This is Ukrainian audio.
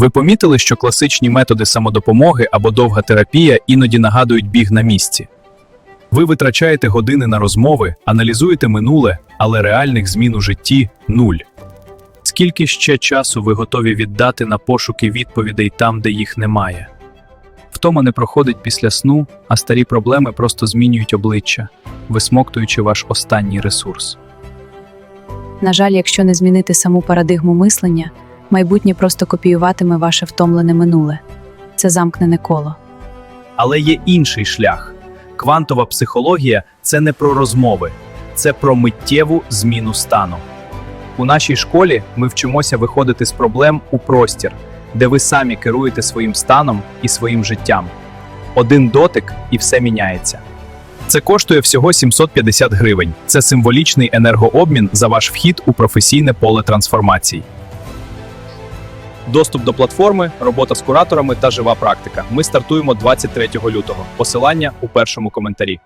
Ви помітили, що класичні методи самодопомоги або довга терапія іноді нагадують біг на місці. Ви витрачаєте години на розмови, аналізуєте минуле, але реальних змін у житті нуль. Скільки ще часу ви готові віддати на пошуки відповідей там, де їх немає? Втома не проходить після сну, а старі проблеми просто змінюють обличчя, висмоктуючи ваш останній ресурс. На жаль, якщо не змінити саму парадигму мислення, майбутнє просто копіюватиме ваше втомлене минуле. Це замкнене коло. Але є інший шлях. Квантова психологія це не про розмови, це про миттєву зміну стану. У нашій школі ми вчимося виходити з проблем у простір, де ви самі керуєте своїм станом і своїм життям. Один дотик і все міняється. Це коштує всього 750 гривень. Це символічний енергообмін за ваш вхід у професійне поле трансформацій. Доступ до платформи, робота з кураторами та жива практика. Ми стартуємо 23 лютого. Посилання у першому коментарі.